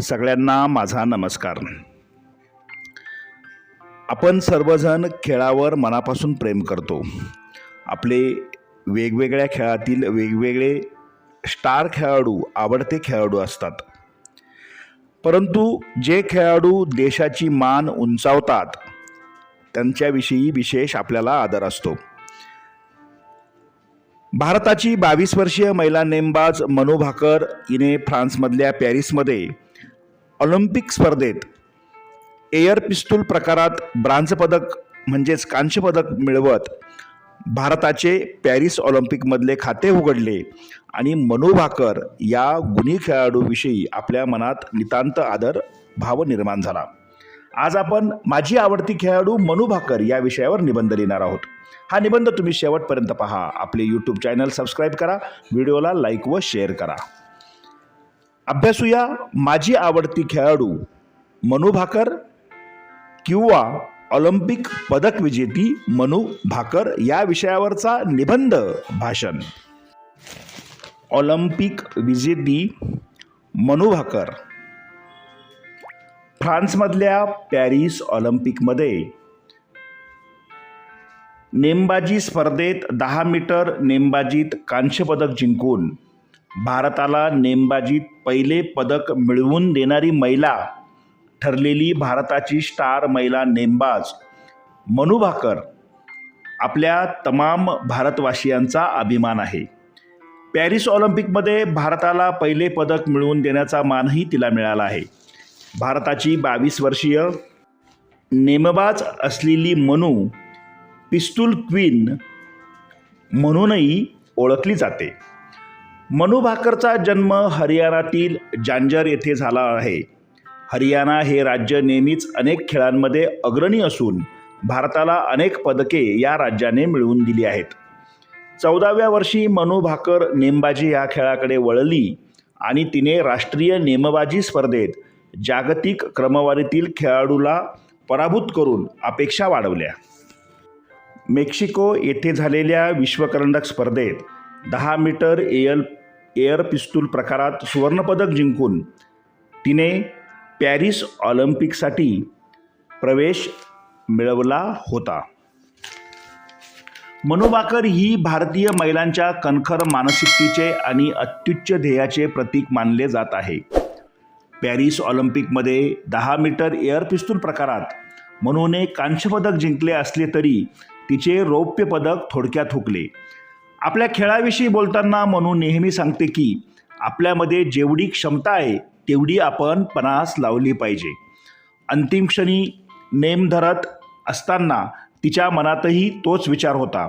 सगळ्यांना माझा नमस्कार. आपण सर्वजण खेळावर मनापासून प्रेम करतो. आपले वेगवेगळ्या खेळातील वेगवेगळे स्टार खेळाडू आवडते खेळाडू असतात. परंतु जे खेळाडू देशाची मान उंचावतात त्यांच्याविषयी विशेष आपल्याला आदर असतो. भारताची बावीस वर्षीय महिला नेमबाज मनू भाकर हिने फ्रान्समधल्या पॅरिसमध्ये ऑलिम्पिक स्पर्धेत एअर पिस्तूल प्रकारात ब्रांझ पदक म्हणजेच कांस्य पदक मिळवत भारताचे पॅरिस ऑलिम्पिकमधले खाते उघडले. आणि मनू भाकर या गुणी खेळाडूविषयी आपल्या मनात नितांत आदर भाव निर्माण झाला. आज आपण माझी आवडती खेळाडू मनू भाकर या विषयावर निबंध लिहिणार आहोत. हा निबंध तुम्ही शेवटपर्यंत पहा. आपले यूट्यूब चॅनल सबस्क्राईब करा. व्हिडिओला लाईक व शेअर करा. अभ्यासूया माझी आवडती खेळाडू मनू भाकर किंवा ऑलिम्पिक पदक विजेती मनू भाकर या विषयावरचा निबंध भाषण. ऑलिम्पिक विजेती मनू भाकर. फ्रान्समधल्या पॅरिस ऑलिम्पिकमध्ये नेमबाजी स्पर्धेत दहा मीटर नेमबाजीत कांस्यपदक जिंकून भारताला नेमबाजीत पहिले पदक मिळवून देणारी महिला ठरलेली भारताची स्टार महिला नेमबाज. मनू भाकर आपल्या तमाम भारतवासियांचा अभिमान आहे. पॅरिस ऑलिम्पिकमध्ये भारताला पहिले पदक मिळवून देण्याचा मानही तिला मिळाला आहे. भारताची बावीस वर्षीय नेमबाज असलेली मनू पिस्तूल क्वीन म्हणूनही ओळखली जाते. मनू भाकरचा जन्म हरियाणातील जांजर येथे झाला आहे. हरियाणा हे राज्य नेहमीच अनेक खेळांमध्ये अग्रणी असून भारताला अनेक पदके या राज्याने मिळवून दिली आहेत. चौदाव्या वर्षी मनू भाकर नेमबाजी या खेळाकडे वळली आणि तिने राष्ट्रीय नेमबाजी स्पर्धेत जागतिक क्रमवारीतील खेळाडूला पराभूत करून अपेक्षा वाढवल्या. मेक्सिको येथे झालेल्या विश्वकरंडक स्पर्धेत दहा मीटर एल एअर पिस्तूल प्रकारात सुवर्णपदक जिंकून तिने पॅरिस ऑलिम्पिकसाठी प्रवेश मिळवला होता. मनोबाकर ही भारतीय महिलांच्या कणखर मानसिकतेचे आणि अत्युच्च ध्येयाचे प्रतीक मानले जात आहे. पॅरिस ऑलिम्पिकमध्ये दहा मीटर एअर पिस्तूल प्रकारात मनूने कांस्यपदक जिंकले असले तरी तिचे रौप्य पदक थोडक्यात हुकले. आपल्या खेळाविषयी बोलताना मनू नेहमी सांगते की आपल्यामध्ये जेवढी क्षमता आहे तेवढी आपण पणास लावली पाहिजे. अंतिम क्षणी नेम धरत असताना तिच्या मनातही तोच विचार होता.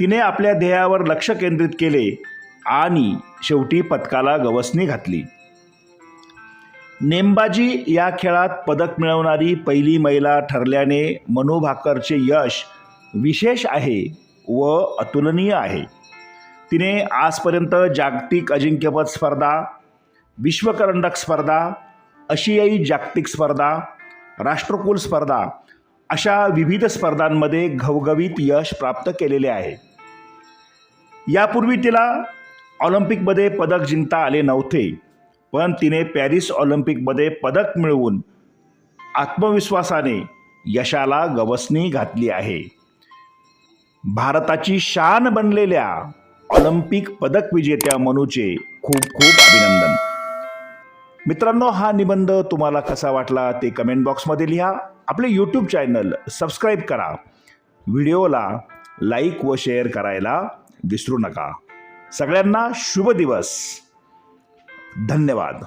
तिने आपल्या ध्येयावर लक्ष केंद्रित केले आणि शेवटी पदकाला गवसणी घातली. नेमबाजी या खेळात पदक मिळवणारी पहिली महिला ठरल्याने मनू भाकरचे यश विशेष आहे व अतुलनीय आहे. तिने आजपर्यंत जागतिक अजिंक्यपद स्पर्धा विश्वकरंडक स्पर्धा आशियाई जागतिक स्पर्धा राष्ट्रकुल स्पर्धा अशा विविध स्पर्धांमध्ये घवघवीत यश प्राप्त केलेले आहे. यापूर्वी तिला ऑलिम्पिकमध्ये पदक जिंकता आले नव्हते पण तिने पॅरिस ऑलिम्पिकमध्ये पदक मिळवून आत्मविश्वासाने यशाला गवसणी घातली आहे. भारताची शान बनलेल्या ऑलिम्पिक पदक विजेत्या मनूचे खूप खूप अभिनंदन. मित्रांनो हा निबंध तुम्हाला कसा वाटला ते कमेंट बॉक्समध्ये लिहा. आपले यूट्यूब चॅनल सबस्क्राईब करा. व्हिडिओला लाईक व शेअर करायला विसरू नका. सगळ्यांना शुभ दिवस. धन्यवाद.